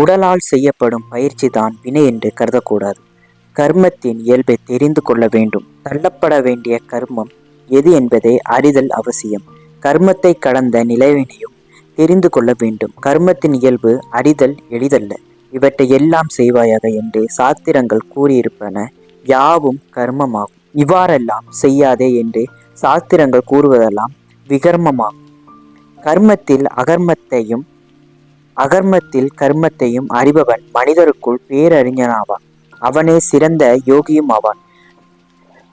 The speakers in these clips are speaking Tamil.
உடலால் செய்யப்படும் பயிற்சி தான் வினை என்று கருதக்கூடாது. கர்மத்தின் இயல்பை தெரிந்து கொள்ள வேண்டும். தள்ளப்பட வேண்டிய கர்மம் எது என்பதை அறிதல் அவசியம். கர்மத்தை கடந்த நிலைவினையும் தெரிந்து கொள்ள வேண்டும். கர்மத்தின் இயல்பு அறிதல் எளிதல்ல. இவற்றை எல்லாம் செய்வாயாக என்று சாத்திரங்கள் கூறியிருப்பன. யாவும் கர்மமாகும். இவ்வாறெல்லாம் செய்யாதே என்று சாஸ்திரங்கள் கூறுவதெல்லாம் விகர்மமாகும். கர்மத்தில் அகர்மத்தையும் அகர்மத்தில் கர்மத்தையும் அறிபவன் மனிதருக்குள் பேரறிஞனாவான். அவனே சிறந்த யோகியும் ஆவான்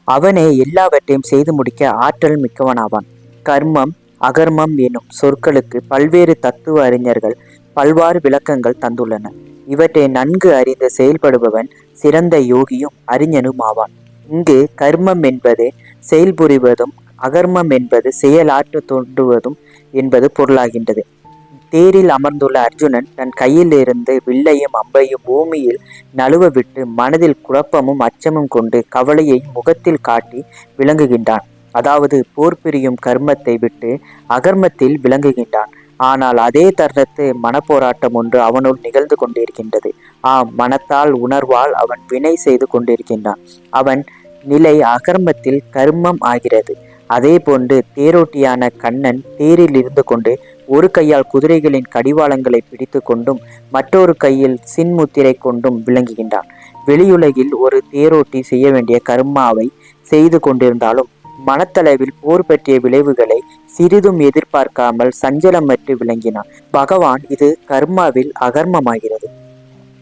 அவனே எல்லாவற்றையும் செய்து முடிக்க ஆற்றல் மிக்கவனாவான். கர்மம் அகர்மம் எனும் சொற்களுக்கு பல்வேறு தத்துவ அறிஞர்கள் பல்வாறு விளக்கங்கள் தந்துள்ளன. இவற்றை நன்கு அறிந்து செயல்படுபவன் சிறந்த யோகியும் அறிஞனும் ஆவான் இங்கு கர்மம் என்பது செயல்புரிவதும் அகர்மம் என்பது செயலாற்ற தோன்றுவதும் என்பது பொருளாகின்றது. தேரில் அமர்ந்துள்ள அர்ஜுனன் தன் கையில் இருந்து வில்லையும் அம்பையும் பூமியில் நழுவ விட்டு மனதில் குழப்பமும் அச்சமும் கொண்டு கவலையை முகத்தில் காட்டி விளங்குகின்றான். அதாவது போர் பிரியும் கர்மத்தை விட்டு அகர்மத்தில் விளங்குகின்றான். ஆனால் அதே தருணத்து மனப்போராட்டம் ஒன்று அவனுள் நிகழ்ந்து கொண்டிருக்கின்றது. ஆம் மனத்தால் உணர்வால் அவன் வினை செய்து கொண்டிருக்கின்றான். அவன் நிலை அகர்மத்தில் கர்மம் ஆகிறது. அதே போன்று தேரோட்டியான கண்ணன் தேரில் இருந்து கொண்டு ஒரு கையால் குதிரைகளின் கடிவாளங்களை பிடித்து கொண்டும் மற்றொரு கையில் சின்முத்திரை கொண்டும் விளங்குகின்றான். வெளியுலகில் ஒரு தேரோட்டி செய்ய வேண்டிய கர்மாவை செய்து கொண்டிருந்தாலும் மனத்தளவில் போர் பற்றிய விளைவுகளை சிறிதும் எதிர்பார்க்காமல் சஞ்சலமற்று விளங்கினான். பகவான் இது கர்மாவில் அகர்மமாகிறது.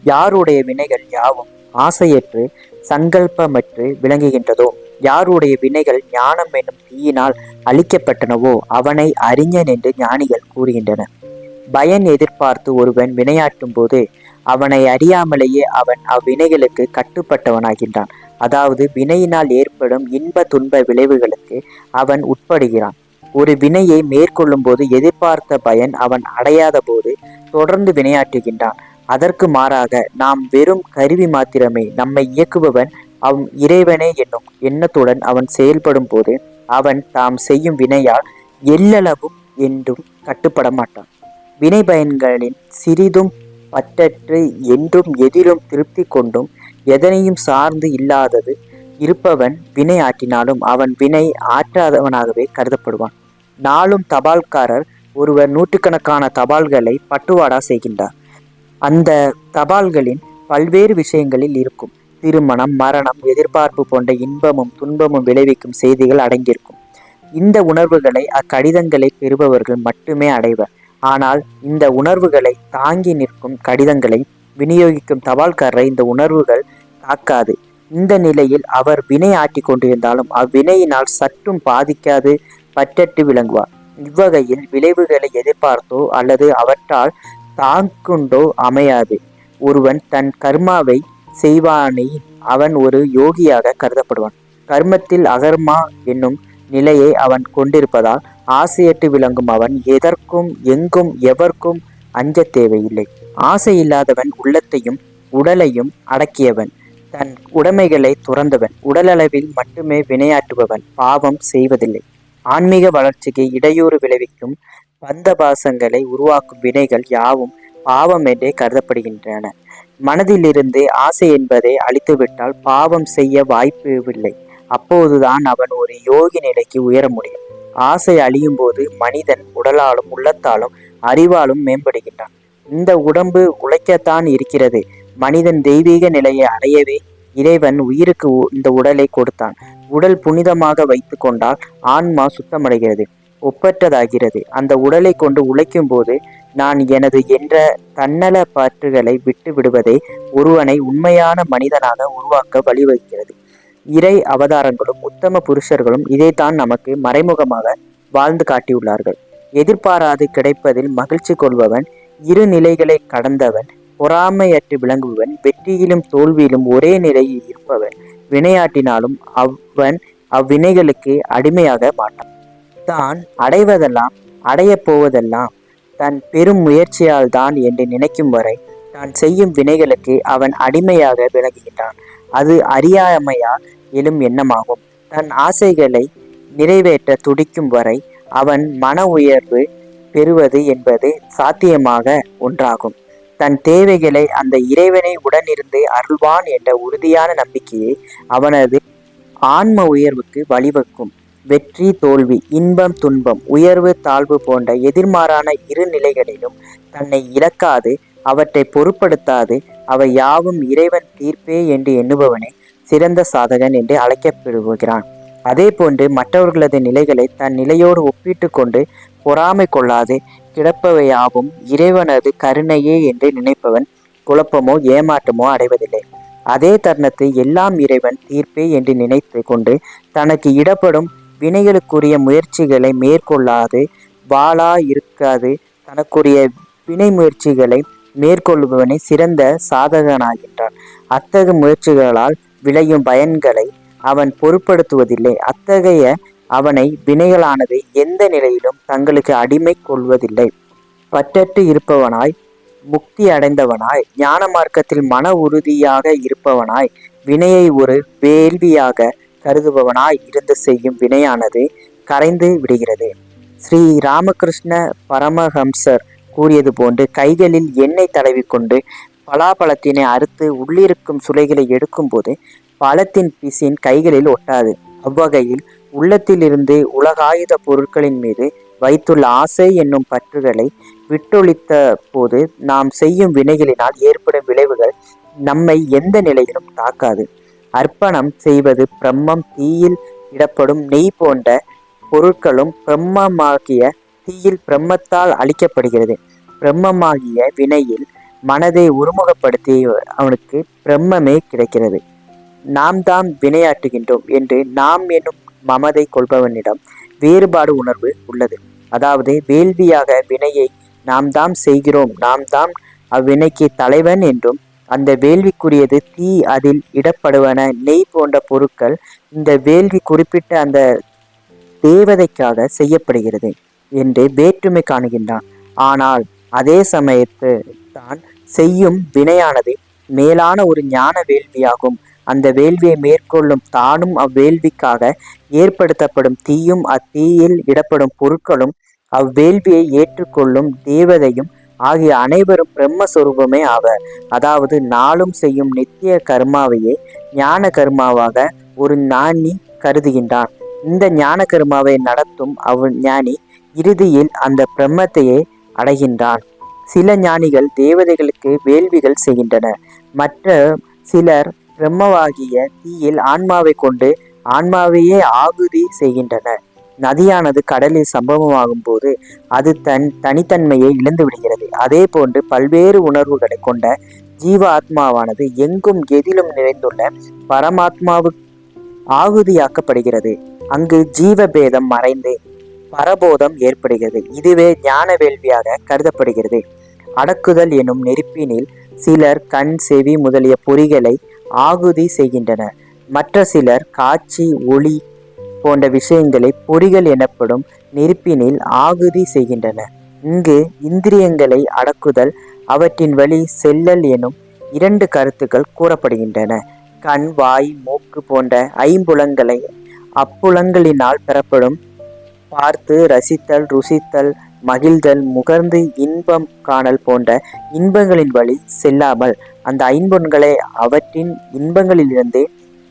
யாருடைய வினைகள் யாவும் ஆசையற்று சங்கல்பமற்று விளங்குகின்றதோ யாருடைய வினைகள் ஞானம் என்னும் தீயினால் அழிக்கப்பட்டனவோ அவனை அறிஞன் என்று ஞானிகள் கூறுகின்றனர் பயன் எதிர்பார்த்து ஒருவன் வினையாட்டும் போது அவனை அறியாமலேயே அவன் அவ்வினைகளுக்கு கட்டுப்பட்டவனாகின்றான். அதாவது வினையினால் ஏற்படும் இன்ப துன்ப விளைவுகளுக்கு அவன் உட்படுகிறான். ஒரு வினையை மேற்கொள்ளும் போது எதிர்பார்த்த பயன் அவன் அடையாத போது தொடர்ந்து வினையாற்றுகின்றான். அதற்கு மாறாக நாம் வெறும் கருவி மாத்திரமே நம்மை இயக்குபவன் அவன் இறைவனே என்னும் எண்ணத்துடன் அவன் செயல்படும் போது அவன் தாம் செய்யும் வினையால் எல்லளவும் என்றும் கட்டுப்பட மாட்டான் வினை பயன்களின் சிறிதும் பற்றற்று என்றும் எதிலும் திருப்தி கொண்டும் எதனையும் சார்ந்து இல்லாதது இருப்பவன் வினை ஆற்றினாலும் அவன் வினை ஆற்றாதவனாகவே கருதப்படுவான். நாளும் தபால்காரர் ஒருவர் நூற்றுக்கணக்கான தபால்களை பட்டுவாடா செய்கின்றார். அந்த தபால்களின் பல்வேறு விஷயங்களில் இருக்கும். திருமணம் மரணம் எதிர்பார்ப்பு போன்ற இன்பமும் துன்பமும் விளைவிக்கும் செய்திகள் அடங்கியிருக்கும். இந்த உணர்வுகளை அக்கடிதங்களை பெறுபவர்கள் மட்டுமே அடைவர். ஆனால் இந்த உணர்வுகளை தாங்கி நிற்கும் கடிதங்களை விநியோகிக்கும் தபால்காரரை இந்த உணர்வுகள் தாக்காது. இந்த நிலையில் அவர் வினை ஆட்டி கொண்டிருந்தாலும் அவ்வினையினால் சற்றும் பாதிக்காது பற்றட்டு விளங்குவார். இவ்வகையில் விளைவுகளை எதிர்பார்த்தோ அல்லது அவற்றால் தாக்குண்டோ அமையாது. ஒருவன் தன் கர்மாவை செய்வானே அவன் ஒரு யோகியாக கருதப்படுவான். கர்மத்தில் அகர்மா என்னும் நிலையை அவன் கொண்டிருப்பதால் ஆசையற்று விளங்கும் அவன் எதற்கும் எங்கும் எவர்க்கும் அஞ்ச தேவையில்லை. ஆசை இல்லாதவன் உள்ளத்தையும் உடலையும் அடக்கியவன். தன் உடைமைகளை துறந்தவன். உடலளவில் மட்டுமே வினையாற்றுபவன். பாவம் செய்வதில்லை. ஆன்மீக வளர்ச்சிக்கு இடையூறு விளைவிக்கும் பந்தபாசங்களை உருவாக்கும் வினைகள் யாவும் பாவம் என்றே கருதப்படுகின்றன. மனதிலிருந்து ஆசை என்பதை அழித்துவிட்டால் பாவம் செய்ய வாய்ப்பு அப்போதுதான் அவன் ஒரு யோகி நிலைக்கு உயர முடியும். ஆசை அழியும் போது மனிதன் உடலாலும் உள்ளத்தாலும் அறிவாலும் மேம்படுகின்றான். இந்த உடம்பு உழைக்கத்தான் இருக்கிறது. மனிதன் தெய்வீக நிலையை அடையவே இறைவன் உயிருக்கு இந்த உடலை கொடுத்தான். உடல் புனிதமாக வைத்து கொண்டால் ஆன்மா சுத்தமடைகிறது ஒப்பற்றதாகிறது. அந்த உடலை கொண்டு உழைக்கும் போது நான் எனது என்ற தன்னல பாற்றுகளை விட்டு விடுவதே ஒருவனை உண்மையான மனிதனாக உருவாக்க வழிவகுக்கிறது இறை அவதாரங்களும் உத்தம புருஷர்களும் இதைத்தான் நமக்கு மறைமுகமாக வாழ்ந்து காட்டியுள்ளார்கள். எதிர்பாராது கிடைப்பதில் மகிழ்ச்சி கொள்பவன் இரு நிலைகளை கடந்தவன் பொறாமையற்று விளங்குபவன் வெற்றியிலும் தோல்வியிலும் ஒரே நிலையில் இருப்பவன் வினையாட்டினாலும் அவன் அவ்வினைகளுக்கு அடிமையாக மாட்டான். தான் அடைவதெல்லாம் அடையப் போவதெல்லாம் தன் பெரும் முயற்சியால் தான் என்று நினைக்கும் வரை தான் செய்யும் வினைகளுக்கு அவன் அடிமையாக விளங்குகின்றான். அது அறியாமையால் எழும் எண்ணமாகும். தன் ஆசைகளை நிறைவேற்ற துடிக்கும் வரை அவன் மன உயர்வு பெறுவது என்பது சாத்தியமாக ஒன்றாகும். தன் தேவைகளை அந்த இறைவனை உடனிருந்து அருள்வான் என்ற உறுதியான நம்பிக்கையை அவனது ஆன்ம உயர்வுக்கு வழிவகுக்கும். வெற்றி தோல்வி இன்பம் துன்பம் உயர்வு தாழ்வு போன்ற எதிர்மாறான இரு நிலைகளிலும் தன்னை இழக்காது அவற்றை பொருட்படுத்தாது அவை யாவும் இறைவன் தீர்ப்பே என்று எண்ணுபவனே சிறந்த சாதகன் என்று அழைக்கப்படுகிறான் அதே போன்று மற்றவர்களது நிலைகளை தன் நிலையோடு ஒப்பிட்டு கொண்டு பொறாமை கொள்ளாது கிடப்பவையாவும் இறைவனது கருணையே என்று நினைப்பவன் குழப்பமோ ஏமாற்றமோ அடைவதில்லை. அதே தருணத்தை எல்லாம் இறைவன் தீர்ப்பே என்று நினைத்து கொண்டு தனக்கு இடப்படும் வினைகளுக்குரிய முயற்சிகளை மேற்கொள்ளாது வாளா இருக்காது. தனக்குரிய வினை முயற்சிகளை மேற்கொள்பவனே சிறந்த சாதகனாகின்றான். அத்தகு முயற்சிகளால் விளையும் பயன்களை அவன் பொருட்படுத்துவதில்லை. அத்தகைய அவனை வினைகளானது எந்த நிலையிலும் தங்களுக்கு அடிமை கொள்வதில்லை. பற்றற்று இருப்பவனாய் முக்தி அடைந்தவனாய் ஞான மார்க்கத்தில் மன உறுதியாக இருப்பவனாய் வினையை ஒரு வேள்வியாக கருதுபவனாய் இருந்து செய்யும் வினையானது கரைந்து விடுகிறது. ஸ்ரீ ராமகிருஷ்ண பரமஹம்சர் கூறியது போன்று கைகளில் எண்ணெய் தடவிக்கொண்டு பலாபழத்தினை அறுத்து உள்ளிருக்கும் சுளைகளை எடுக்கும்போது பழத்தின் பிசின் கைகளில் ஒட்டாது. அவ்வகையில் உள்ளத்திலிருந்து உலகாயுத பொருட்களின் மீது வைத்துள்ள ஆசை என்னும் பற்றுகளை விட்டொழித்த போது நாம் செய்யும் வினைகளினால் ஏற்படும் விளைவுகள் நம்மை எந்த நிலையிலும் தாக்காது. அர்ப்பணம் செய்வது பிரம்மம் தீயில் இடப்படும் நெய் போன்ற பொருட்களும் பிரம்மமாகிய தீயில் பிரம்மத்தால் அழிக்கப்படுகிறது. பிரம்மமாகிய வினையில் மனதை ஒருமுகப்படுத்தி அவனுக்கு பிரம்மமே கிடைக்கிறது. நாம் தான் வினையாற்றுகின்றோம் என்று நாம் என்னும் மமதை கொள்பவனிடம் வேறுபாடு உணர்வு உள்ளது. அதாவது வேள்வியாக வினையை நாம் தாம் செய்கிறோம். நாம் தாம் அவ்வினைக்கு தலைவன் என்றும் அந்த வேள்விக்குரியது தீ அதில் இடப்படுவன நெய் போன்ற பொருட்கள் இந்த வேள்வி குறிப்பிட்ட அந்த தேவதைக்காக செய்யப்படுகிறது என்று வேற்றுமை காணுகின்றான். ஆனால் அதே சமயத்து தான் செய்யும் வினையானது மேலான ஒரு ஞான வேள்வியாகும். அந்த வேள்வியை மேற்கொள்ளும் தானும் அவ்வேள்விக்காக ஏற்படுத்தப்படும் தீயும் அத்தீயில் இடப்படும் பொருட்களும் அவ்வேள்வியை ஏற்றுக்கொள்ளும் தேவதையும் ஆகிய அனைவரும் பிரம்மஸ்வரூபமே ஆவர். அதாவது நாளும் செய்யும் நித்திய கர்மாவையே ஞான கர்மாவாக ஒரு ஞானி கருதுகின்றான். இந்த ஞான கர்மாவை நடத்தும் அவ் ஞானி இறுதியில் அந்த பிரம்மத்தையே அடைகின்றான். சில ஞானிகள் தேவதைகளுக்கு வேள்விகள் செய்கின்றன. மற்ற சிலர் பிரம்மவாகிய தீயில் ஆன்மாவை கொண்டு ஆன்மாவையே ஆகுதி செய்கின்றனர். நதியானது கடலில் சம்பவமாகும் போது அது தன் தனித்தன்மையை இழந்து விடுகிறது. அதே போன்று பல்வேறு உணர்வுகளை கொண்ட ஜீவ ஆத்மாவானது எங்கும் எதிலும் நிறைந்துள்ள பரமாத்மாவு ஆகுதியாக்கப்படுகிறது. அங்கு ஜீவ பேதம் மறைந்து பரபோதம் ஏற்படுகிறது. இதுவே ஞான வேள்வியாக கருதப்படுகிறது. அடக்குதல் எனும் நெருப்பினில் சிலர் கண் செவி முதலிய பொறிகளை ஆகுதி செய்கின்றனர். மற்ற சிலர் காட்சி ஒளி போன்ற விஷயங்களை பொறிகள் எனப்படும் நெருப்பினில் ஆகுதி செய்கின்றன. இங்கு இந்திரியங்களை அடக்குதல் அவற்றின் வழி செல்லல் எனும் இரண்டு கருத்துக்கள் கூறப்படுகின்றன. கண் வாய் மூக்கு போன்ற ஐம்புலங்களை அப்புலங்களினால் பெறப்படும் பார்த்து ரசித்தல் ருசித்தல் மகிழ்தல் முகர்ந்து இன்பம் காணல் போன்ற இன்பங்களின் வழி செல்லாமல் அந்த ஐம்பொன்களை அவற்றின் இன்பங்களிலிருந்து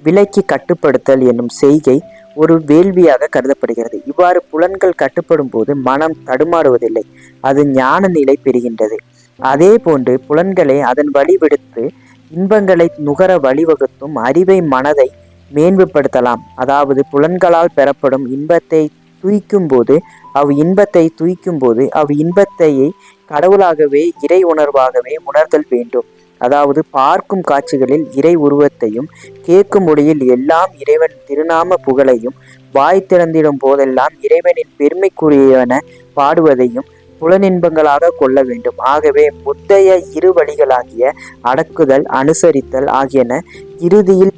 விலக்கி கட்டுப்படுத்தல் என்னும் செய்கை ஒரு வேள்வியாக கருதப்படுகிறது. இவ்வாறு புலன்கள் கட்டுப்படும் போது மனம் தடுமாறுவதில்லை. அது ஞான நிலை பெறுகின்றது. அதே போன்று புலன்களை அதன் வழிவிடுத்து இன்பங்களை நுகர வழிவகுத்தும் அறிவை மனதை மேன்மைப்படுத்தலாம் அதாவது புலன்களால் பெறப்படும் இன்பத்தை துய்க்கும் போது அவ் இன்பத்தை துய்க்கும் போது அவ் இன்பத்தையே கடவுளாகவே இறை உணர்வாகவே உணர்தல் வேண்டும். அதாவது பார்க்கும் காட்சிகளில் இறை உருவத்தையும் கேட்கும் மொழியில் எல்லாம் இறைவன் திருநாம புகழையும் வாய் திறந்திடும் போதெல்லாம் இறைவனின் பெருமைக்குரியவன பாடுவதையும் புலனின்பங்களாக கொள்ள வேண்டும். ஆகவே முத்தைய இரு வழிகளாகிய அடக்குதல் அனுசரித்தல் ஆகியன இறுதியில்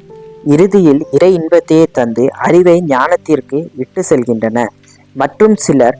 இறுதியில் இறை இன்பத்தையே தந்து அறிவை ஞானத்திற்கு விட்டு செல்கின்றன. மற்றும் சிலர்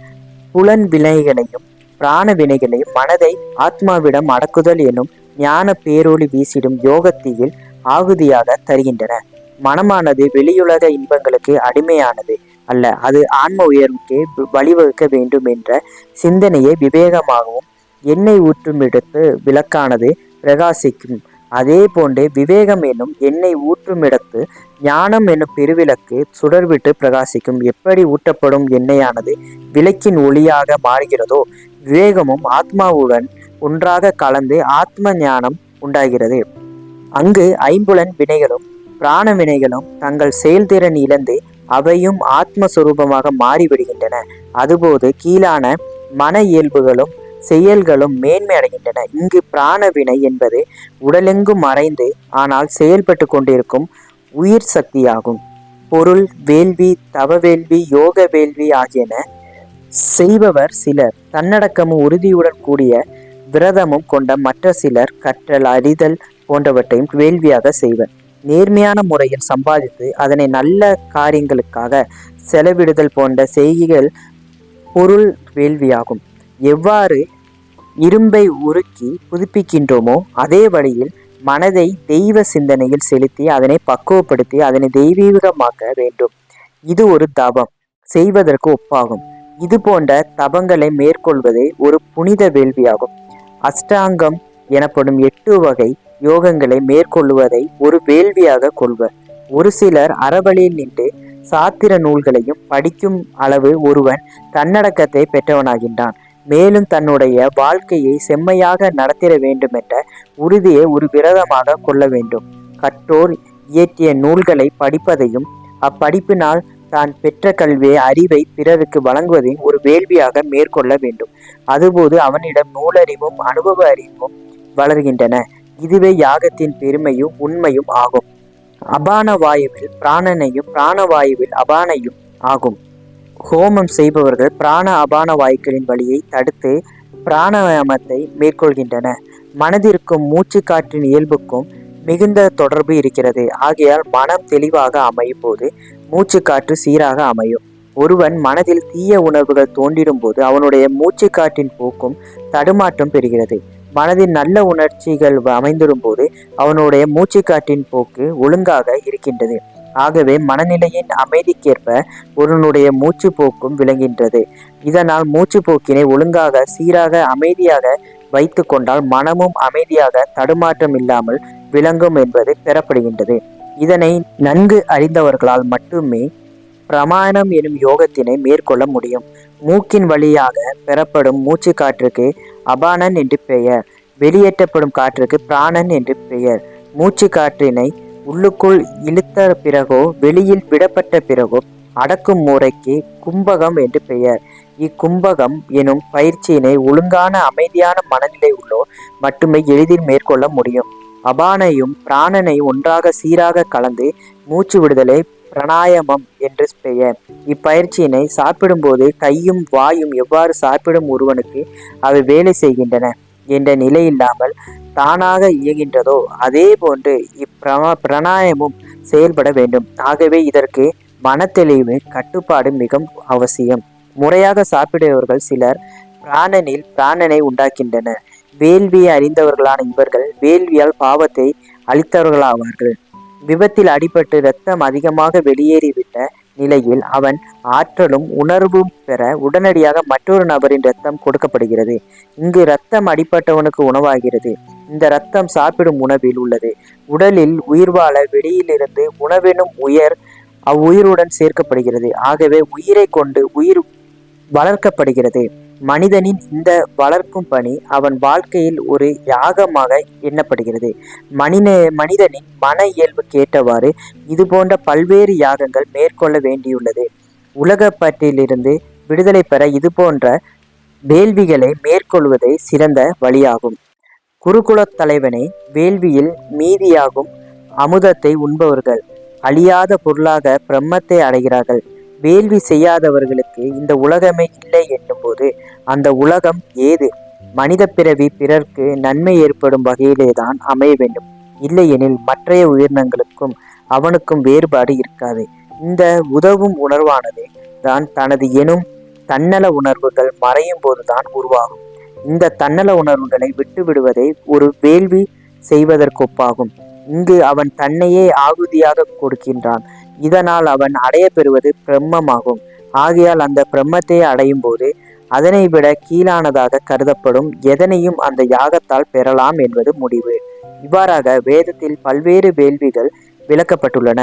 புலன் வினைகளையும் பிராண வினைகளையும் மனதை ஆத்மாவிடம் அடக்குதல் எனும் ஞான பேரொளி வீசிடும் யோகத்தீயில் ஆகுதியாக தருகின்றன. மனமானது வெளியுலக இன்பங்களுக்கு அடிமையானது அல்ல அது ஆன்ம உயர்வுக்கே வழிவகுக்க வேண்டும் என்ற சிந்தனையை விவேகமாகவும் எண்ணெய் ஊற்றும் இடத்து விளக்கானது பிரகாசிக்கும். அதே போன்றே விவேகம் என்னும் எண்ணெய் ஊற்றும் இடத்து ஞானம் என்னும் பெருவிளக்கு சுடர்விட்டு பிரகாசிக்கும். எப்படி ஊட்டப்படும் எண்ணெயானது விளக்கின் ஒளியாக மாறுகிறதோ விவேகமும் ஆத்மாவுடன் ஒன்றாக கலந்து ஆத்ம ஞானம் உண்டாகிறது. அங்கு ஐம்புலன் வினைகளும் பிராண வினைகளும் தங்கள் செயல்திறன் இழந்து அவையும் ஆத்மஸ்வரூபமாக மாறிவிடுகின்றன. அதுபோது கீழான மன இயல்புகளும் செயல்களும் மேன்மை அடைகின்றன. இங்கு பிராண வினை என்பது உடலெங்கும் மறைந்து ஆனால் செயல்பட்டு கொண்டிருக்கும் உயிர் சக்தியாகும். பொருள் வேள்வி தவவேள்வி யோக வேள்வி ஆகியன செய்பவர் சிலர். தன்னடக்கமும் உறுதியுடன் கூடிய விரதமும் கொண்ட மற்ற சிலர் கற்றல் அறிதல் போன்றவற்றையும் வேள்வியாக செய்வர். நேர்மையான முறையில் சம்பாதித்து அதனை நல்ல காரியங்களுக்காக செலவிடுதல் போன்ற செய்திகள் பொருள் வேள்வியாகும். எவ்வாறு இரும்பை உருக்கி புதுப்பிக்கின்றோமோ அதே வழியில் மனதை தெய்வ சிந்தனையில் செலுத்தி அதனை பக்குவப்படுத்தி அதனை தெய்வீகமாக்க வேண்டும். இது ஒரு தபம் செய்வதற்கு ஒப்பாகும். இது போன்ற தபங்களை மேற்கொள்வதே ஒரு புனித வேள்வியாகும். அஷ்டாங்கம் எனப்படும் எட்டு வகை யோகங்களை மேற்கொள்வதை ஒரு வேள்வியாக கொள்வர். ஒரு சிலர் அறவழியில் நின்று சாத்திர நூல்களையும் படிக்கும் அளவு ஒருவன் தன்னடக்கத்தை பெற்றவனாகின்றான். மேலும் தன்னுடைய வாழ்க்கையை செம்மையாக நடத்திட வேண்டுமென்ற உறுதியை ஒரு விரதமாக கொள்ள வேண்டும். கற்றோர் இயற்றிய நூல்களை படிப்பதையும் அப்படிப்பினால் தான் பெற்ற கல்வியை அறிவை பிறருக்கு வழங்குவதையும் ஒரு வேள்வியாக மேற்கொள்ள வேண்டும். அதுபோது அவனிடம் நூலறிவும் அனுபவ அறிவும் வளர்கின்றன. இதுவே யாகத்தின் பெருமையும் உண்மையும் ஆகும். அபான வாயுவில் பிராணனையும் பிராணவாயுவில் அபானையும் ஆகும். ஹோமம் செய்பவர்கள் பிராண அபான வாயுக்களின் வழியை தடுத்து பிராணாயாமத்தை மேற்கொள்கின்றன. மனதிற்கும் மூச்சு காற்றின் இயல்புக்கும் மிகுந்த தொடர்பு இருக்கிறது. ஆகையால் மனம் தெளிவாக அமையும் போது மூச்சுக்காற்று சீராக அமையும். ஒருவன் மனதில் தீய உணர்வுகள் தோன்றிடும் போது அவனுடைய மூச்சு காற்றின் போக்கும் தடுமாற்றம் பெறுகிறது. மனதின் நல்ல உணர்ச்சிகள் அமைந்திடும் போது அவனுடைய மூச்சு காற்றின் போக்கு ஒழுங்காக இருக்கின்றது. ஆகவே மனநிலையின் அமைதிக்கேற்ப ஒருவனுடைய மூச்சு போக்கும் விளங்கின்றது இதனால் மூச்சு போக்கினை ஒழுங்காக சீராக அமைதியாக வைத்து கொண்டால் மனமும் அமைதியாக தடுமாற்றம் இல்லாமல் விளங்கும் என்பது பெறப்படுகின்றது. இதனை நன்கு அறிந்தவர்களால் மட்டுமே பிரமாணம் எனும் யோகத்தினை மேற்கொள்ள முடியும். மூக்கின் வழியாக பெறப்படும் மூச்சு காற்றுக்கு அபானன் என்று பெயர். வெளியேற்றப்படும் காற்றுக்கு பிராணன் என்று பெயர். மூச்சு காற்றினை உள்ளுக்குள் இழுத்த பிறகோ வெளியில் விடப்பட்ட பிறகோ அடக்கும் முறைக்கு கும்பகம் என்று பெயர். இக்கும்பகம் எனும் பயிற்சியினை ஒழுங்கான அமைதியான மனநிலை உள்ளோர் மட்டுமே எளிதில் மேற்கொள்ள முடியும். அபானையும் பிராணனை ஒன்றாக சீராக கலந்து மூச்சு விடுதலை பிரணாயமம் என்று பெயர். இப்பயிற்சியினை சாப்பிடும்போது கையும் வாயும் எவ்வாறு சாப்பிடும் ஒருவனுக்கு அவை வேலை செய்கின்றன என்ற நிலை இல்லாமல் தானாக இயங்கின்றதோ அதே போன்று இப்பிரம பிரணாயமும் செயல்பட வேண்டும். ஆகவே இதற்கு மனத்தெளிவு கட்டுப்பாடு மிகவும் அவசியம். முறையாக சாப்பிடுபவர்கள் சிலர் பிராணனில் பிராணனை உண்டாக்கின்றனர். வேள்வியை அறிந்தவர்களான இவர்கள் வேள்வியால் பாவத்தை அளித்தவர்களாவார்கள் விபத்தில் அடிபட்டு இரத்தம் அதிகமாக வெளியேறிவிட்ட நிலையில் அவன் ஆற்றலும் உணர்வும் பெற உடனடியாக மற்றொரு நபரின் இரத்தம் கொடுக்கப்படுகிறது. இங்கு இரத்தம் அடிப்பட்டவனுக்கு உணவாகிறது. இந்த இரத்தம் சாப்பிடும் உணவில் உள்ளது. உடலில் உயிர் வாழ வெளியிலிருந்து உணவெனும் உயர் அவ்வுயிருடன் சேர்க்கப்படுகிறது. ஆகவே உயிரை கொண்டு உயிர் வளர்க்கப்படுகிறது. மனிதனின் இந்த வளர்க்கும் பணி அவன் வாழ்க்கையில் ஒரு யாகமாக எண்ணப்படுகிறது. மனித மனிதனின் மன இயல்புக்கு ஏற்றவாறு இது போன்ற பல்வேறு யாகங்கள் மேற்கொள்ள வேண்டியுள்ளது. உலகப்பற்றிலிருந்து விடுதலை பெற இது போன்ற வேள்விகளை மேற்கொள்வதே சிறந்த வழியாகும். குருகுலத் தலைவனே வேள்வியில் மீதியாகும் அமுதத்தை உண்பவர்கள் அழியாத பொருளாக பிரம்மத்தை அடைகிறார்கள். வேள்வி செய்யாதவர்களுக்கு இந்த உலகமே இல்லை என்னும்போது அந்த உலகம் ஏது? மனித பிறவி பிறர்க்கு நன்மை ஏற்படும் வகையிலே தான் அமைய வேண்டும். இல்லையெனில் மற்றைய உயிரினங்களுக்கும் அவனுக்கும் வேறுபாடு இருக்காது. இந்த உதவும் உணர்வானது தான் தனது எனும் தன்னல உணர்வுகள் மறையும் போதுதான் உருவாகும். இந்த தன்னல உணர்வுகளை விட்டு விடுவதே ஒரு வேள்வி செய்வதற்கொப்பாகும். இங்கு அவன் தன்னையே ஆகுதியாக கொடுக்கின்றான். இதனால் அவன் அடைய பெறுவது பிரம்மமாகும். ஆகையால் அந்த பிரம்மத்தை அடையும் போது அதனை விட கீழானதாக கருதப்படும் எதனையும் அந்த யாகத்தால் பெறலாம் என்பது முடிவு. இவ்வாறாக வேதத்தில் பல்வேறு வேள்விகள் விளக்கப்பட்டுள்ளன.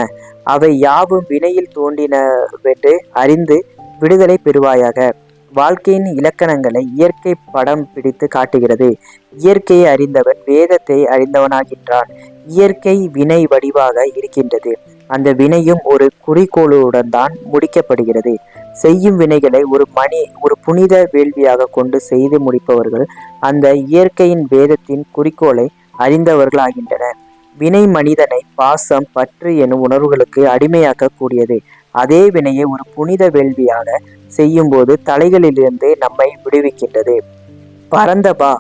அவை யாவும் வினையில் தோன்றினவென்று அறிந்து விடுதலை பெறுவாயாக. வாழ்க்கையின் இலக்கணங்களை இயற்கை படம் பிடித்து காட்டுகிறது. இயற்கையை அறிந்தவன் வேதத்தை அறிந்தவனாகின்றான். இயற்கை வினை வடிவாக இருக்கின்றது. அந்த வினையும் ஒரு குறிக்கோளுடன் தான் முடிக்கப்படுகிறது. செய்யும் வினைகளை ஒரு மணி ஒரு புனித வேள்வியாக கொண்டு செய்து முடிப்பவர்கள் அந்த இயற்கையின் வேதத்தின் குறிக்கோளை அறிந்தவர்களாகின்றனர். வினை மனிதனை பாசம் பற்று எனும் உணர்வுகளுக்கு அடிமையாக்க கூடியது அதே வினையை ஒரு புனித வேள்வியாக செய்யும்போது தலைகளிலிருந்து நம்மை விடுவிக்கின்றது. பரந்தபா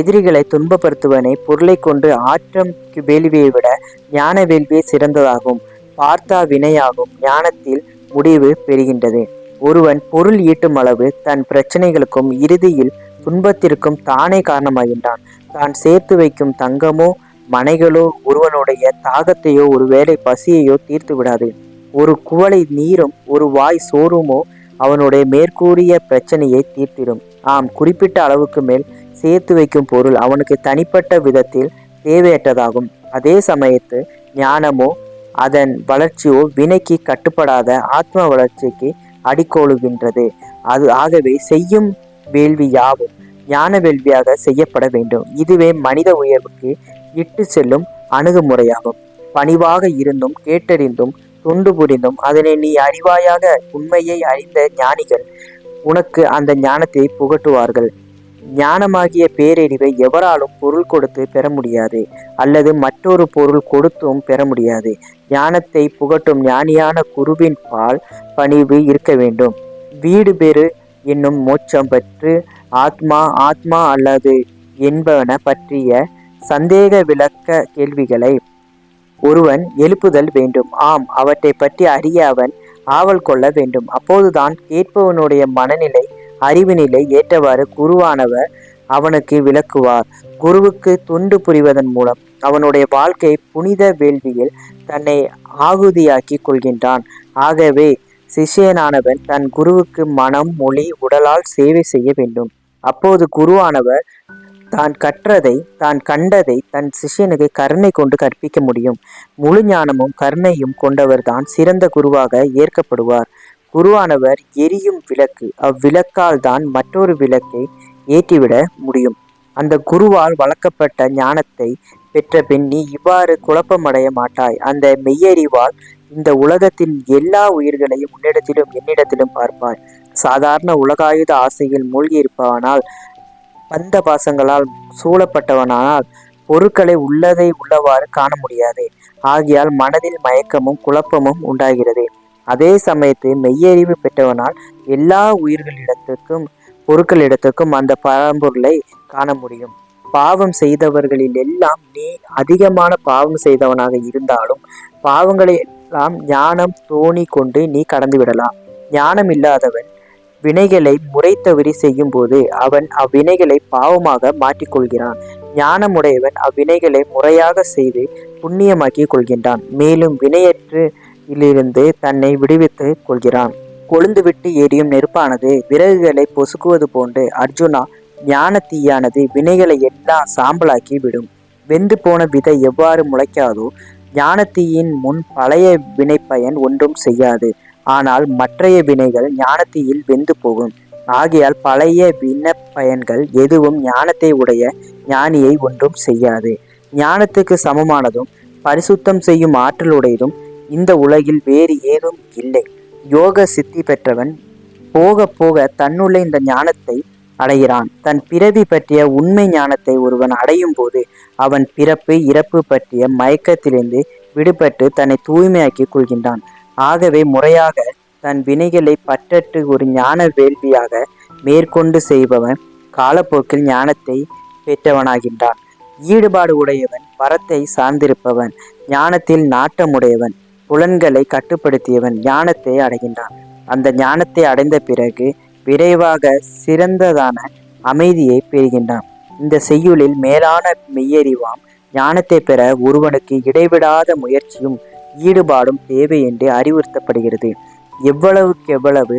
எதிரிகளை துன்பப்படுத்துவனை பொருளை கொண்டு ஆற்றம் வேள்வியை விட ஞான வேள்வியே சிறந்ததாகும். பார்த்தா வினையாகும். ஞானத்தில் முடிவு பெறுகின்றது. ஒருவன் பொருள் ஈட்டும் அளவு தன் பிரச்சனைகளுக்கும் இறுதியில் துன்பத்திற்கும் தானே காரணமாகின்றான். தான் சேர்த்து வைக்கும் தங்கமோ மனைகளோ ஒருவனுடைய தாகத்தையோ ஒருவேளை பசியையோ தீர்த்து விடாது. ஒரு குவளை நீரும் ஒரு வாய் சோறுமோ அவனுடைய மேற்கூறிய பிரச்சனையை தீர்த்திடும். ஆம் குறிப்பிட்ட அளவுக்கு மேல் சேர்த்து வைக்கும் பொருள் அவனுக்கு தனிப்பட்ட விதத்தில் தேவையற்றதாகும். அதே சமயத்து ஞானமோ அதன் வளர்ச்சியோ வினைக்கு கட்டுப்படாத ஆத்ம வளர்ச்சிக்கு அடிக்கோளுகின்றது அது ஆகவே செய்யும் வேள்வி யாவும் ஞான வேள்வியாக செய்யப்பட வேண்டும். இதுவே மனித உயர்வுக்கு இட்டு செல்லும் அணுகுமுறையாகும். பணிவாக இருந்தும் கேட்டறிந்தும் தொண்டு புரிந்தும் அதனை நீ அறிவாயாக உண்மையை அறிந்த ஞானிகள் உனக்கு அந்த ஞானத்தை புகட்டுவார்கள். ஞானமாகிய பேரறிவை எவராலும் பொருள் கொடுத்து பெற முடியாது அல்லது மற்றொரு பொருள் கொடுத்தும் பெற முடியாது. ஞானத்தை புகட்டும் ஞானியான குருவின் பால் பணிவு இருக்க வேண்டும். வீடு பெறு என்னும் மோட்சம் பற்று ஆத்மா ஆத்மா அல்லது என்பன பற்றிய சந்தேக விளக்க கேள்விகளை ஒருவன் எழுப்புதல் வேண்டும். ஆம் அவற்றை பற்றி அறிய அவன் ஆவல் கொள்ள வேண்டும். அப்போதுதான் கேட்பவனுடைய மனநிலை அறிவினிலை ஏற்றவாறு குருவானவர் அவனுக்கு விளக்குவார். குருவுக்கு துண்டு புரிவதன் மூலம் அவனுடைய வாழ்க்கை புனித வேள்வியில் தன்னை ஆகுதியாக்கி கொள்கின்றான். ஆகவே சிஷியனானவன் தன் குருவுக்கு மனம் மொழி உடலால் சேவை செய்ய வேண்டும். அப்போது குருவானவர் தான் கற்றதை தான் கண்டதை தன் சிஷியனுக்கு கருணை கொண்டு கற்பிக்க முடியும். முழு ஞானமும் கருணையும் கொண்டவர்தான் சிறந்த குருவாக ஏற்கப்படுவார். குருவானவர் எரியும் விளக்கு. அவ்விளக்கால் தான் மற்றொரு விளக்கை ஏற்றிவிட முடியும். அந்த குருவால் வளர்க்கப்பட்ட ஞானத்தை பெற்ற பின் நீ இவ்வாறு குழப்பமடைய மாட்டாய். அந்த மெய்யறிவால் இந்த உலகத்தின் எல்லா உயிர்களையும் உன்னிடத்திலும் என்னிடத்திலும் பார்ப்பாய். சாதாரண உலகாயுத ஆசையில் மூழ்கியிருப்பவனால் பந்த பாசங்களால் சூழப்பட்டவனால் பொருட்களை உள்ளதை உள்ளவாறு காண முடியாது. ஆகியால் மனதில் மயக்கமும் குழப்பமும் உண்டாகிறது. அதே சமயத்து மெய்யறிவு பெற்றவனால் எல்லா உயிர்களிடத்துக்கும் பொருட்களிடத்துக்கும் அந்த பரம்பொருளை காண முடியும். பாவம் செய்தவர்களில் எல்லாம் நீ அதிகமான பாவம் செய்தவனாக இருந்தாலும் பாவங்களை எல்லாம் ஞானம் தோணி கொண்டு நீ கடந்து விடலாம். ஞானம் இல்லாதவன் வினைகளை முறை தவறி செய்யும் போது அவன் அவ்வினைகளை பாவமாக மாற்றிக்கொள்கிறான். ஞானமுடையவன் அவ்வினைகளை முறையாக செய்து புண்ணியமாக்கி கொள்கின்றான். மேலும் வினையற்று இலிருந்து தன்னை விடுவித்து கொள்கிறான். கொழுந்துவிட்டு எரியும் நெருப்பானது விறகுகளை பொசுக்குவது போன்று அர்ஜுனா ஞான தீயானது வினைகளை எல்லாம் சாம்பலாக்கி விடும். வெந்து போன விதை எவ்வாறு முளைக்காதோ ஞானத்தீயின் முன் பழைய வினைப்பயன் ஒன்றும் செய்யாது. ஆனால் மற்றைய வினைகள் ஞானத்தீயில் வெந்து போகும். ஆகையால் பழைய வினப்பயன்கள் எதுவும் ஞானத்தை உடைய ஞானியை ஒன்றும் செய்யாது. ஞானத்துக்கு சமமானதும் பரிசுத்தம் செய்யும் ஆற்றலுடையதும் இந்த உலகில் வேறு ஏதும் இல்லை. யோக சித்தி பெற்றவன் போக போக தன்னுள்ள இந்த ஞானத்தை அடைகிறான். தன் பிறவி பற்றிய உண்மை ஞானத்தை ஒருவன் அடையும் போது அவன் பிறப்பு இறப்பு பற்றிய மயக்கத்திலிருந்து விடுபட்டு தன்னை தூய்மையாக்கி கொள்கின்றான். ஆகவே முறையாக தன் வினைகளை பற்றற்று ஒரு ஞான வேள்வியாக மேற்கொண்டு செய்பவன் காலப்போக்கில் ஞானத்தை பெற்றவனாகின்றான். ஈடுபாடு உடையவன் பரத்தை சார்ந்திருப்பவன் ஞானத்தில் நாட்டமுடையவன் புலன்களை கட்டுப்படுத்தியவன் ஞானத்தை அடைகின்றான். அந்த ஞானத்தை அடைந்த பிறகு விரைவாக சிறந்ததான அமைதியை பெறுகின்றான். இந்த செய்யுளில் மேலான மெய்யறிவாம் ஞானத்தை பெற ஒருவனுக்கு இடைவிடாத முயற்சியும் ஈடுபாடும் தேவை என்று அறிவுறுத்தப்படுகிறது. எவ்வளவுக்கு எவ்வளவு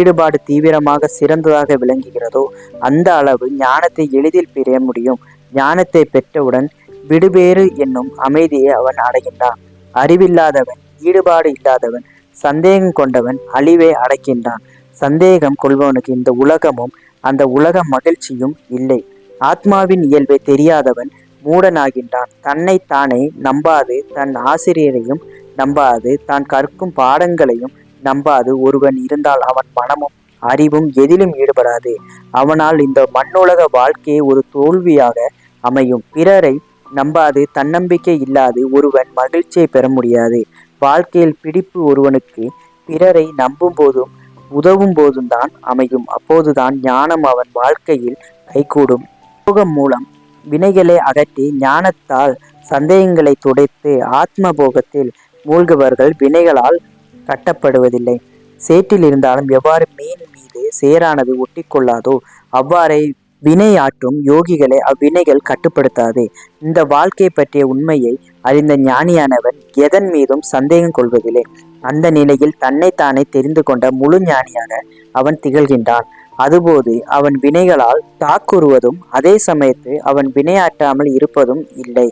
ஈடுபாடு தீவிரமாக சிறந்ததாக விளங்குகிறதோ அந்த அளவு ஞானத்தை எளிதில் பெற முடியும். ஞானத்தை பெற்றவுடன் விடுபேறு என்னும் அமைதியை அவன் அடைகின்றான். அறிவில்லாதவன் ஈடுபாடு இல்லாதவன் சந்தேகம் கொண்டவன் அழிவை அடைக்கின்றான். சந்தேகம் கொள்பவனுக்கு இந்த உலகமும் அந்த உலக மகிழ்ச்சியும் இல்லை. ஆத்மாவின் இயல்பை தெரியாதவன் மூடனாகின்றான். தன்னை தானே நம்பாது தன் ஆசிரியரையும் நம்பாது தான் கற்கும் பாடங்களையும் நம்பாது. ஒருவன் இருந்தால் அவன் மனமும் அறிவும் எதிலும் ஈடுபடாது. அவனால் இந்த மண்ணுலக வாழ்க்கையை ஒரு தோல்வியாக அமையும். பிறரை நம்பாது தன்னம்பிக்கை இல்லாது ஒருவன் மகிழ்ச்சியை பெற முடியாது. வாழ்க்கையில் பிடிப்பு ஒருவனுக்கு பிறரை நம்பும் போதும் உதவும் போதும் தான் அமையும். அப்போதுதான் ஞானம் அவன் வாழ்க்கையில் கைகூடும். யோகம் மூலம் வினைகளை அகற்றி ஞானத்தால் சந்தேகங்களை துடைத்து ஆத்ம போகத்தில் மூழ்குவர்கள் வினைகளால் கட்டப்படுவதில்லை. சேற்றில் இருந்தாலும் எவ்வாறு மீன் மீது சேரானது ஒட்டிக்கொள்ளாதோ அவ்வாறே வினையாற்றும் யோகிகளை அவ்வினைகள் கட்டுப்படுத்தாது. இந்த வாழ்க்கை பற்றிய உண்மையை அறிந்த ஞானியானவன் எதன் மீதும் சந்தேகம் கொள்வதில்லை. அந்த நிலையில் தன்னைத்தானே தெரிந்து கொண்ட முழு ஞானியாக அவன் திகழ்கின்றான். அதுபோது அவன் வினைகளால் தாக்குறுவதும் அதே சமயத்து அவன் வினையாற்றாமல் இருப்பதும் இல்லை.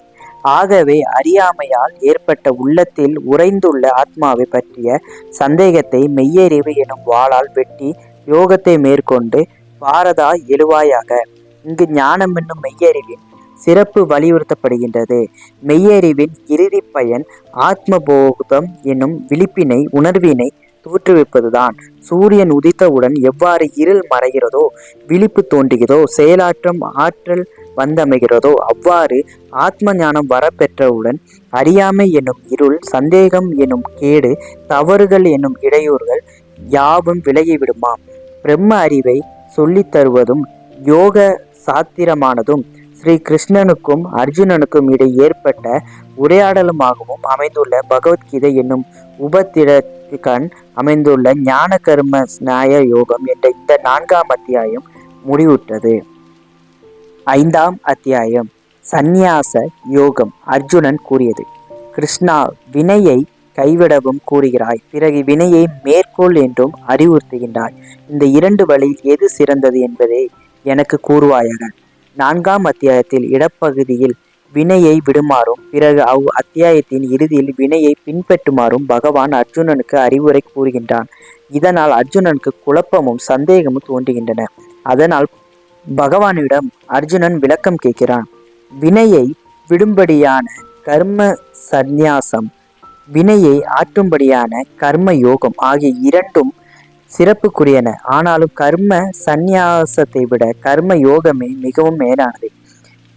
ஆகவே அறியாமையால் ஏற்பட்ட உள்ளத்தில் உறைந்துள்ள ஆத்மாவை பற்றிய சந்தேகத்தை மெய்யறிவு எனும் வாளால் வெட்டி யோகத்தை மேற்கொண்டு பாரதா எழுவாயாக. இங்கு ஞானம் என்னும் மெய்யறிவின் சிறப்பு வலியுறுத்தப்படுகின்றது. மெய்யறிவின் இறுதி பயன் ஆத்மபோதம் என்னும் விழிப்பினை உணர்வினை தோற்றுவிப்பதுதான். சூரியன் உதித்தவுடன் எவ்வாறு இருள் மறைகிறதோ விழிப்பு தோன்றுகிறதோ செயலாற்றம் ஆற்றல் வந்தமைகிறதோ அவ்வாறு ஆத்ம ஞானம் வரப்பெற்றவுடன் அறியாமை என்னும் இருள் சந்தேகம் என்னும் கேடு தவறுகள் என்னும் இடையூறுகள் யாவும் விலகிவிடுமாம். பிரம்ம அறிவை சொல்லித் தருவதும் யோக சாத்திரமானதும் ஸ்ரீ கிருஷ்ணனுக்கும் அர்ஜுனனுக்கும் இடையே ஏற்பட்ட உரையாடலுமாகவும் அமைந்துள்ள பகவத்கீதை என்னும் உபத்திரக்கண் அமைந்துள்ள ஞான கர்ம ஸ்நாய யோகம் என்ற இந்த நான்காம் அத்தியாயம் முடிவுற்றது. ஐந்தாம் அத்தியாயம் சந்நியாச யோகம் அர்ஜுனன் கூறியது. கிருஷ்ணா வினையை கைவிடவும் கூறுகிறாய். பிறகு வினையை மேற்கோள் என்றும் அறிவுறுத்துகின்றாய். இந்த இரண்டு வழியில் எது சிறந்தது என்பதை எனக்கு கூறுவாயாக. நான்காம் அத்தியாயத்தில் இடப்பகுதியில் வினையை விடுமாறும் பிறகு அவ் அத்தியாயத்தின் இறுதியில் வினையை பின்பற்றுமாறும் பகவான் அர்ஜுனனுக்கு அறிவுரை கூறுகின்றான். இதனால் அர்ஜுனனுக்கு குழப்பமும் சந்தேகமும் தோன்றுகின்றன. அதனால் பகவானிடம் அர்ஜுனன் விளக்கம் கேட்கிறான். வினையை விடும்படியான கர்ம சந்நியாசம் வினையை ஆற்றும்படியான கர்ம யோகம் ஆகிய இரண்டும் சிறப்புக்குரியன. ஆனாலும் கர்ம சந்நியாசத்தை விட கர்ம யோகமே மிகவும் மேலானது.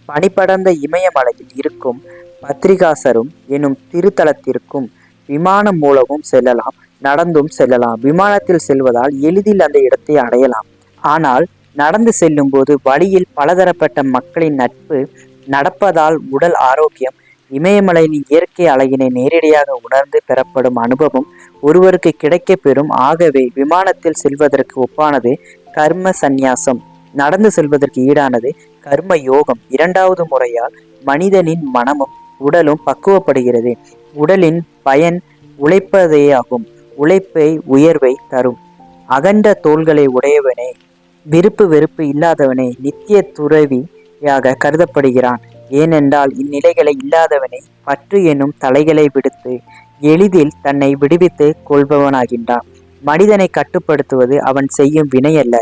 பனிப்படர்ந்த இமயமலையில் இருக்கும் பத்ரிகாசரும் எனும் திருத்தலத்திற்கும் விமானம் மூலமும் செல்லலாம் நடந்தும் செல்லலாம். விமானத்தில் செல்வதால் எளிதில் அந்த இடத்தை அடையலாம். ஆனால் நடந்து செல்லும்போது வழியில் பலதரப்பட்ட மக்களின் நட்பு நடப்பதால் உடல் ஆரோக்கியம் இமயமலையின் இயற்கை அழகினை நேரடியாக உணர்ந்து பெறப்படும் அனுபவம் ஒருவருக்கு கிடைக்கப் பெறும். ஆகவே விமானத்தில் செல்வதற்கு ஒப்பானது கர்ம சந்நியாசம். நடந்து செல்வதற்கு ஈடானது கர்ம யோகம். இரண்டாவது முறையால் மனிதனின் மனமும் உடலும் பக்குவப்படுகிறது. உடலின் பயன் உழைப்பதேயாகும். உழைப்பை உயர்வை தரும். அகண்ட தோள்களை உடையவனே விருப்பு வெறுப்பு இல்லாதவனே நித்திய துறவியாக கருதப்படுகிறான். ஏனென்றால் இந்நிலைகளை இல்லாதவனே பற்று எனும் தலைகளை விடுத்து எளிதில் தன்னை விடுவித்து கொள்பவனாகின்றான். மனிதனை கட்டுப்படுத்துவது அவன் செய்யும் வினையல்ல.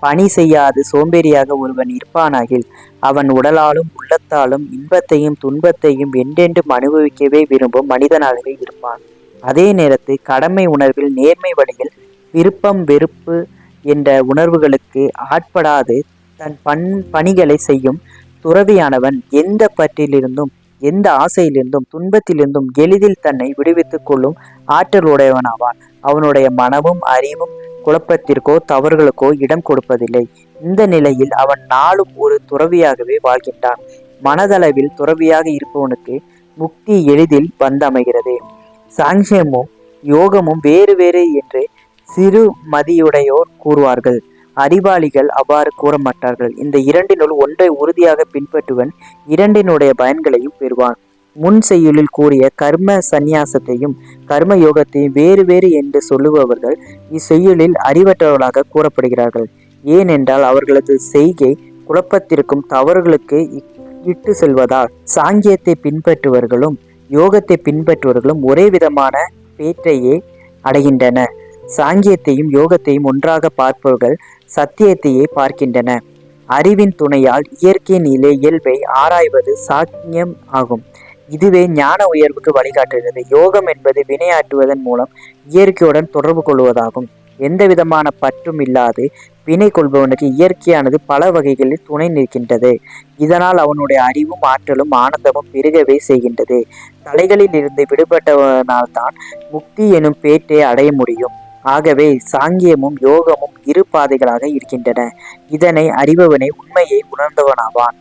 பணி செய்யாது சோம்பேறியாக ஒருவன் இருப்பானாகில் அவன் உடலாலும் உள்ளத்தாலும் இன்பத்தையும் துன்பத்தையும் என்றென்றும் அனுபவிக்கவே விரும்பும் மனிதனாகவே இருப்பான். அதே நேரத்தில் கடமை உணர்வில் நேர்மை வழியில் விருப்பம் வெறுப்பு என்ற உணர்வுகளுக்கு ஆட்படாது தன் பண் பணிகளை செய்யும் துறவியானவன் எந்த பற்றிலிருந்தும் எந்த ஆசையிலிருந்தும் துன்பத்திலிருந்தும் எளிதில் தன்னை விடுவித்துக் கொள்ளும் ஆற்றல் உடையவனாவான் அவனுடைய மனமும் அறிவும் குழப்பத்திற்கோ தவறுகளுக்கோ இடம் கொடுப்பதில்லை. இந்த நிலையில் அவன் நாளும் ஒரு துறவியாகவே வாழ்கின்றான். மனதளவில் துறவியாக இருப்பவனுக்கு முக்தி எளிதில் வந்தமைகிறது. சாங்கியமும் யோகமும் வேறு வேறு என்று சிறு மதியுடையோர் கூறுவார்கள். அறிவாளிகள் அவ்வாறு கூற மாட்டார்கள் இந்த இரண்டினுள் ஒன்றை உறுதியாக பின்பற்றுவன் இரண்டினுடைய பயன்களையும் பெறுவான். முன் செய்யுளில் கூறிய கர்ம சந்நியாசத்தையும் கர்ம யோகத்தையும் வேறு வேறு என்று சொல்லுபவர்கள் இச்செய்யுளில் அறிவற்றவர்களாக கூறப்படுகிறார்கள். ஏனென்றால் அவர்களது செய்கை குழப்பத்திற்கும் தவறுகளுக்கு இட்டு செல்வதால் சாங்கியத்தை பின்பற்றுவர்களும் யோகத்தை பின்பற்றுவர்களும் ஒரே விதமான பேற்றையே அடைகின்றன. சாங்கியத்தையும் யோகத்தையும் ஒன்றாக பார்ப்பவர்கள் சத்தியத்தையே பார்க்கின்றன. அறிவின் துணையால் இயற்கையின் நிலை இயல்பை ஆராய்வது சாக்கியம் ஆகும். இதுவே ஞான உயர்வுக்கு வழிகாட்டுகிறது. யோகம் என்பது வினையாற்றுவதன் மூலம் இயற்கையுடன் தொடர்பு கொள்வதாகும். எந்த விதமான பற்றும் இல்லாது வினை கொள்பவனுக்கு இயற்கையானது பல வகைகளில் துணை நிற்கின்றது. இதனால் அவனுடைய அறிவும் ஆற்றலும் ஆனந்தமும் பெருகவே செய்கின்றது. தலைகளில் இருந்து விடுபட்டவனால்தான் முக்தி எனும் பேட்டை அடைய முடியும். ஆகவே சாங்கியமும் யோகமும் இரு பாதைகளாக இருக்கின்றன. இதனை அறிபவனே உண்மையை உணர்ந்தவனாவான்.